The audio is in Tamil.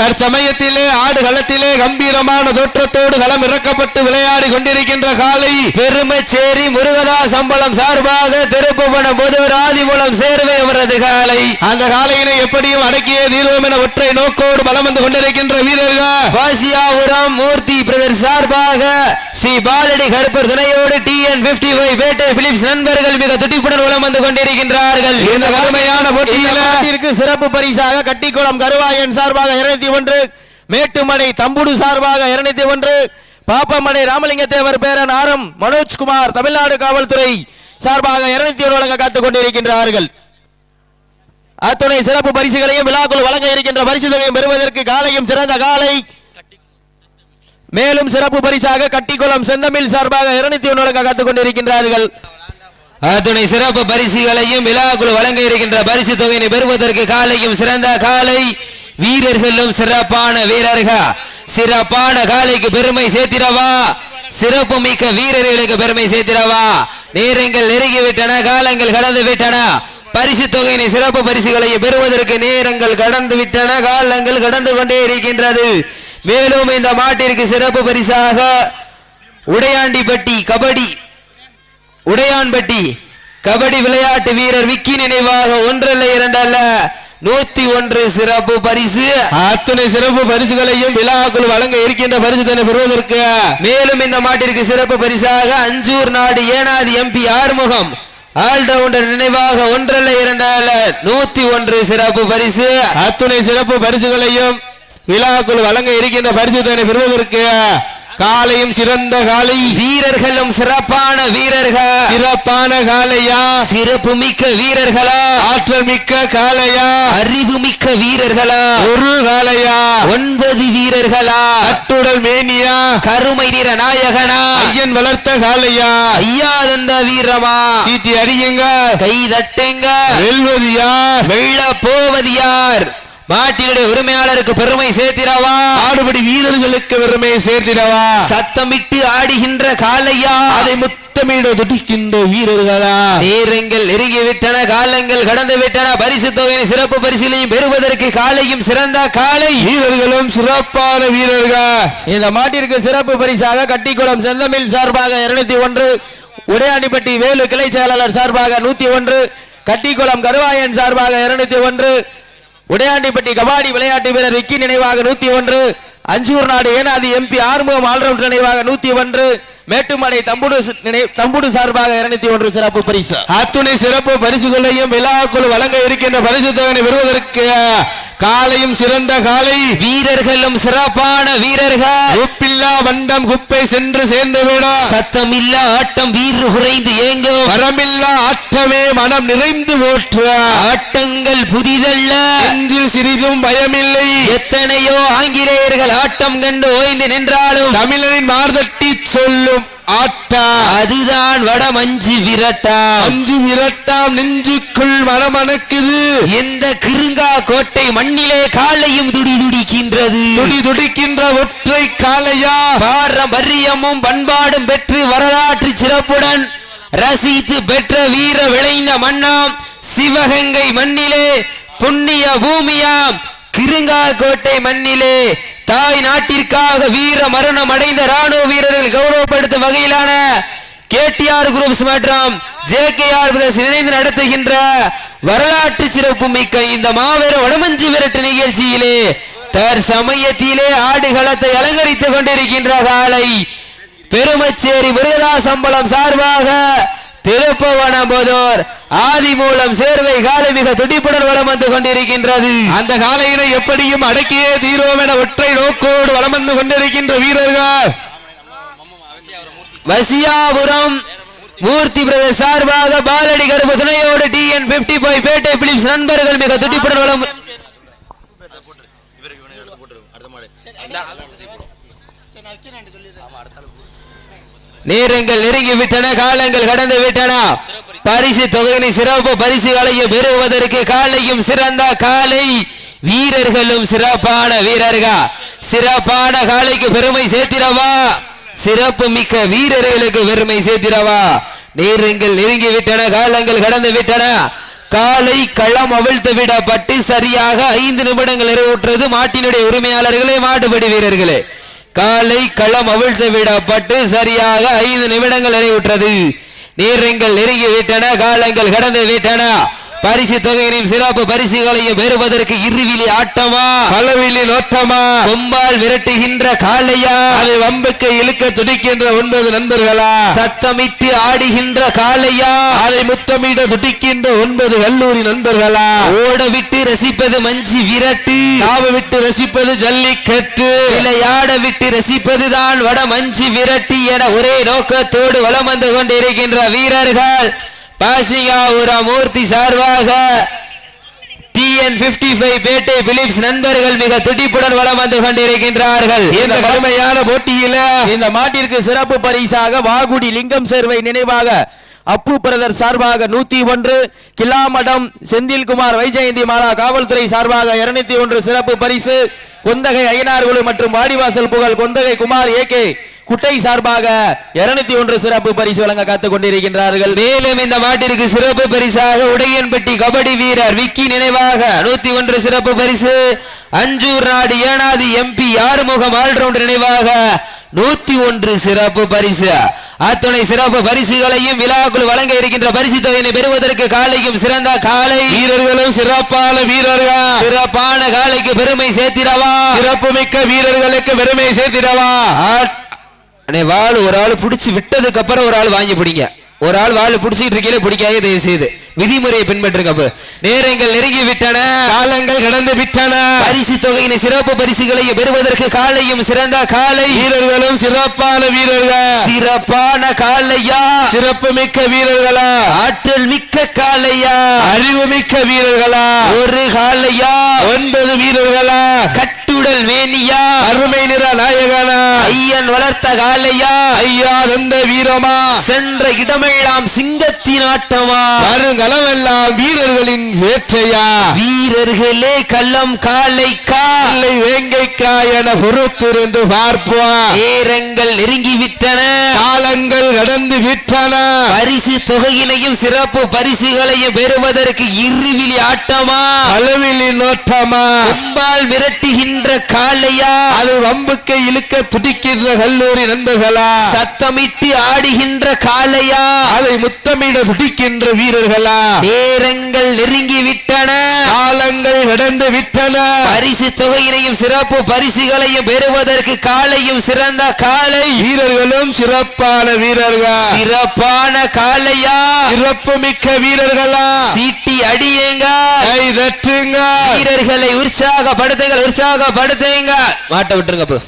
தற்சமயத்திலே ஆடு களத்திலே கம்பீரமான தோற்றத்தோடு களம் இறக்கப்பட்டு விளையாடி கொண்டிருக்கின்ற காலை பெருமச்சேரி முருகதா சம்பளம் சார்பாக திருப்புவனம் முதல்வர் ஆதிமூலம் சேர்வை அவரது காலை. அந்த காலையினை எப்படியும் அடக்கிய தீர்வோம் என ஒற்றை நோக்கோடு பலம் வந்து கொண்டிருக்கின்ற வீரர்கள். பாசியாபுரம் மூர்த்தி பிரதர் சார்பாக ஸ்ரீ பாலடி கருப்பர் துணையோடு T N fifty five Pettai Philips நண்பர்கள் மிக துடிப்புடன் உலம் வந்து கொண்டிருக்கின்றார்கள். இந்த கடுமையான போட்டியிற்கு சிறப்பு பரிசாக கட்டிக்குளம் கருவாயன் சார்பாக இருநூத்தி ஒன்று மேட்டுமடை தம்புடு சார்பாக இருநூத்தி ஒன்று பாப்பமடை ராமலிங்க தேவர் பேரன் ஆரம் மனோஜ்குமார் தமிழ்நாடு காவல்துறை சார்பாக இருநூத்தி ஒன்று வழங்க காத்துக் கொண்டிருக்கின்றார்கள். அத்துணை சிறப்பு பரிசுகளையும் விழாக்குள் வழங்க இருக்கின்ற பரிசு தொகையும் பெறுவதற்கு காலையும் சிறந்த காலை மேலும் சிறப்பு பரிசாக கட்டிக்குளம் செந்தமிழ் சார்பாக இருநூத்தி ஒன்று காத்துக் கொண்டிருக்கின்றார்கள் அத்துணை சிறப்பு பரிசுகளையும் விழாக்குழு வழங்க இருக்கின்ற பரிசு தொகையினை பெறுவதற்கு காலையும் சிறந்த காலை வீரர்களும் சிறப்பான வீரர்கள். சிறப்பான காலைக்கு பெருமை சேர்த்திடவா? சிறப்பு மிக்க வீரர்களுக்கு பெருமை சேர்த்திடவா? நேரங்கள் நெருங்கிவிட்டன காலங்கள் கடந்து விட்டன பரிசு தொகையினை சிறப்பு பரிசுகளையும் பெறுவதற்கு நேரங்கள் கடந்து விட்டன காலங்கள் கடந்து கொண்டே இருக்கின்றது. மேலும் இந்த மாட்டிற்கு சிறப்பு பரிசாக உடையாண்டிப்பட்டி கபடி உடையான்பட்டி கபடி விளையாட்டு வீரர் விக்கி நினைவாக ஒன்றல்ல இரண்டல்ல நூத்தி ஒன்று சிறப்பு பரிசு. அத்தனை சிறப்பு பரிசுகளையும் விழாக்குள் வழங்க இருக்கின்ற பரிசு தன்னை பெறுவதற்கு? மேலும் இந்த மாட்டிற்கு சிறப்பு பரிசாக அஞ்சூர் நாடு ஏனாதி எம்பி ஆறுமுகம் ஆல்ரவுண்டர் நினைவாக ஒன்றல்ல இரண்டல்ல நூத்தி ஒன்று சிறப்பு பரிசு. அத்துணை சிறப்பு பரிசுகளையும் விழாக்குள் வழங்க இருக்கின்ற பரிசு தன்னை பெறுவதற்கு காலையும் சிறந்த காலை. வீரர்களும் சிறப்பான வீரர்கள். சிறப்பான காலையா? சிறப்பு மிக்க வீரர்களா? ஆற்றல் மிக்க காலையா? அறிவு மிக்க வீரர்களா? ஒரு காலையா? ஒன்பது வீரர்களா? அட்டுடல் மேனியா? கருமை நிற நாயகனா? ஐயன் வளர்த்த காலையா? ஐயா தந்த வீரமா? சீட்டி அடியுங்க கை தட்டுங்க வெல்வது யார்? வெள்ள போவது யார்? மாட்டினுடைய உரிமையாளருக்கு பெருமை சேர்த்திடவா? ஆடுபடி வீரர்களுக்கு பெருமை சேர்த்திடவா? சத்தமிட்டு ஆடுகின்ற காளையா? அதை முத்தமிட துடிக்கின்ற வீரர்களா? நேரங்கள் நெருங்கி விட்டன காலங்கள் கடந்து விட்டன பரிசு தொகையை சிறப்பு பரிசிலையும் பெறுவதற்கு காலையும் சிறந்த காலை வீரர்களும் சிறப்பான வீரர்கள். இந்த மாட்டிற்கு சிறப்பு பரிசாக கட்டிக்குளம் செந்தமிழ் சார்பாக இருநூத்தி ஒன்று உடையாண்டிப்பட்டி வேலு கிளை செயலாளர் சார்பாக நூத்தி ஒன்று கட்டிக்குளம் கருவாயன் சார்பாக இருநூத்தி ஒன்று உடையாண்டிப்பட்டி கபாடி விளையாட்டு வீரர் விக்கி நினைவாக நூத்தி ஒன்று. அஞ்சூர் நாடு ஏனாதி எம்பி ஆறுமுகம் ஆல்ரவுண்ட் நினைவாக நூத்தி ஒன்று. மேட்டுமலை தம்புடு நினை- தம்புடு சார்பாக இருநூத்தி ஒன்று சிறப்பு பரிசு. அத்துணை சிறப்பு பரிசுகளையும் விழாக்குள் வழங்க இருக்கின்ற பரிசு தொகையை பெறுவதற்கு காலையும் சிறந்த காலை. வீரர்களும் சிறப்பான வீரர்கள். உப்பில்லா வண்டம் குப்பை சென்று சேர்ந்து விட சத்தமில்ல ஆட்டம் வீறு குறைந்து ஏங்கும். வரமில்லா ஆற்றமே மனம் நிறைந்து போற்ற. ஆட்டங்கள் புதிதல்ல. நெஞ்சில் சிறிதும் பயமில்லை. எத்தனையோ ஆங்கிலேயர்கள் ஆட்டம் கண்டு ஓய்ந்து நின்றாலும். தமிழனின் மார்தட்டி சொல்லும். ஆட்டா. அதுதான் வட மஞ்சு விரட்டா அஞ்சு விரட்டாம் நெஞ்சுக்குள் மனமணக்குது. இந்த கிருங்கா கோட்டை மண்ணிலே காலையும் துடி துடிக்கின்றது. துடி துடிக்கின்ற ஒற்றை காலையா பாரம்பரியமும் பண்பாடும் பெற்று வரலாற்று சிறப்புடன் ரசித்து பெற்ற வீர விளைந்த மண்ணாம் சிவகங்கை மண்ணிலே புண்ணிய பூமியாம் கிருங்காக்கோட்டை மண்ணிலே தாய் நாட்டிற்காக வீர மரணம் அடைந்த ராணுவ வீரர்கள் கௌரவப்படுத்தும் வகையிலான கேடிஆர் குரூப்ஸ் மற்றும் ஜே கே ஆர் இணைந்து நடத்துகின்ற வரலாற்று சிறப்பு மிக்க இந்த மாபெரும் வடமஞ்சி விரட்டு நிகழ்ச்சியிலே தற்சமயத்திலே ஆடுகளத்தை அலங்கரித்துக் கொண்டிருக்கின்ற காலை பெருமச்சேரி முருகதா சம்பளம் சார்பாக திருப்பவனம்புதூர் ஆதி மூலம் சேர்வை காலை மிக துடிப்புடன் வலம் வந்து கொண்டிருக்கின்றது. அந்த காலையினை எப்படியும் அடக்கியே தீர்வோம் என ஒற்றை நோக்கோடு வலம் வந்து கொண்டிருக்கின்ற வீரர்கள். வசியாபுரம் மூர்த்தி பிரதேச சார்பாக பாலடி கருப்பு துணையோடு T N fifty five Pettai Philips நண்பர்கள் மிக துடிப்புடன் வலம் நேரங்கள் நெருங்கி விட்டன காலங்கள் கடந்து விட்டன. பரிசு தொகையினை சிறப்பு பரிசுகளையும் பெறுவதற்கு காலையும் சிறந்த காலை வீரர்களும் சிறப்பான வீரர்கள். சிறப்பான காலைக்கு பெருமை சேர்த்திடவா. சிறப்பு மிக்க வீரர்களுக்கு பெருமை சேர்த்திடவா. நேரங்கள் நெருங்கி விட்டன காலங்கள் கடந்து விட்டன. காலை களம் அவிழ்த்து விடப்பட்டு சரியாக ஐந்து நிமிடங்கள் நிறைவுற்றது மாட்டினுடைய உரிமையாளர்களே மாட்டுப்படி வீரர்களே. காலை களம் அவிழ்த்து விடப்பட்டு சரியாக ஐந்து நிமிடங்கள் நிறைவுற்றது. நேரங்கள் நெருங்கி விட்டன காலங்கள் கடந்து விட்டன. பரிசு தொகையினையும் சிறப்பு பரிசுகளையும் பெறுவதற்கு இருவிழி ஆட்டமா? பலவிழி நோட்டமா? கொம்பால் விரட்டுகின்ற காளையா? அதை வம்புக்கு இழுக்க துடிக்கின்ற ஒன்பது நண்பர்களா? சத்தமிட்டு ஆடுகின்ற காளையா? அதை முத்தமிட துடிக்கின்ற ஒன்பது கல்லூரி நண்பர்களா? ஓட விட்டு ரசிப்பது மஞ்சி விரட்டு. தாவு விட்டு ரசிப்பது ஜல்லிக்கட்டு. விளையாட விட்டு ரசிப்பதுதான் வட மஞ்சி விரட்டி என ஒரே நோக்கத்தோடு வலம் வந்து கொண்டிருக்கின்ற வீரர்கள். பாசிகாபுர மூர்த்தி சார்பாக TN fifty five Pettai Philips நண்பர்கள் மிக துடிப்புடன் வலம் வந்து கொண்டிருக்கின்றார்கள். இந்த கடுமையான போட்டியில இந்த மாட்டிற்கு சிறப்பு பரிசாக வாகுடி லிங்கம் சேர்வை நினைவாக அப்பு பிரதர் சார்பாக நூத்தி ஒன்று கிலாமடம் செந்தில்குமார் வைஜெயந்தி மாலா காவல்துறை சார்பாக இருநூத்தி ஒன்று சிறப்பு பரிசு கொந்தகை ஐயனார்குழு மற்றும் வாடிவாசல் புகழ் கொந்தகை குமார் ஏகே குட்டை சார்பாக இருநூத்தி ஒன்று சிறப்பு பரிசு வழங்க காத்துக் கொண்டிருக்கின்றார்கள். மேலும் இந்த மாட்டிற்கு சிறப்பு பரிசாக உடையன்பட்டி கபடி வீரர் விக்கி நினைவாக நூத்தி ஒன்று சிறப்பு பரிசு. அஞ்சூர் நாடு ஏனாதி எம்பி ஆறுமுகம் ஆல்ரவுண்ட் நினைவாக நூத்தி ஒன்று சிறப்பு பரிசு. அத்துணை சிறப்பு பரிசுகளையும் விழாக்குள் வழங்க இருக்கின்ற பரிசு தொகையினை பெறுவதற்கு காலையும் சிறந்த காலை. வீரர்களும் சிறப்பான வீரர்கள். சிறப்பான காலைக்கு பெருமை சேர்த்திடவா? சிறப்புமிக்க வீரர்களுக்கு பெருமை சேர்த்திடவா? அண்ணே வாள் ஒரு ஆள் பிடிச்சு விட்டதுக்கு அப்புறம் ஒரு ஆள் வாங்கி பிடிங்க. ஒரு ஆள் வாள் பிடிச்சிட்டு இருக்கீங்களே பிடிக்காதே தயவு செய்து விதிமுறையை பின்பற்றுங்க அப்ப. நேரங்கள் நெருங்கி விட்டன காலங்கள் கடந்து விட்டன. பரிசு தொகையினை சிறப்பு பரிசுகளை பெறுவதற்கு காலையும் சிறந்த காலை. வீரர்களும் சிறப்பான வீரர்கள். சிறப்பான காலையா? சிறப்புமிக்க வீரர்களா? ஆற்றல் மிக்க காலையா? அறிவுமிக்க வீரர்களா? ஒரு காலையா? ஒன்பது வீரர்களா? கட்டுடல் மேனியா அருமை நிற நாயகனா? ஐயன் வளர்த்த காலையா ஐயா தந்த வீரமா? சென்ற இடமெல்லாம் சிங்கத்தின் ஆட்டமா? வருங்களமெல்லாம் வீரர்களின் வேற்றையா வீரர்களே கள்ளம் காலைக்கா இல்லை வேங்கைக்கா என பொறுத்திருந்து பார்ப்போம்? நேரங்கள் நெருங்கிவிட்டன. காலங்கள் கடந்து விட்டன. பரிசு தொகையினையும் சிறப்பு பரிசுகளையும் பெறுவதற்கு இருவிழி ஆட்டமா? அளவிலி நோட்டமா? கொம்பால் காளையா அது வம்புக்கு இழுக்க துடிக்கின்ற கல்லூரி நண்பர்களா? சத்தமிட்டு ஆடுகின்ற காளையா அதை முத்தமிட துடிக்கின்ற வீரர்களா? நேரங்கள் நெருங்கி விட்டன காலங்கள் கடந்து விட்டன. பரிசு தொகையினையும் சிறப்பு பரிசுகளையும் பெறுவதற்கு காலையும் சிறந்த காலை. வீரர்களும் சிறப்பான வீரர்கள். சிறப்பான காளையா சிறப்புமிக்க வீரர்களா? சீட்டி அடியுங்க. வீரர்களை உற்சாகப்படுத்துங்கள். உற்சாகப்படுத்துங்க மாட்டை விட்டுருங்க அப்போ.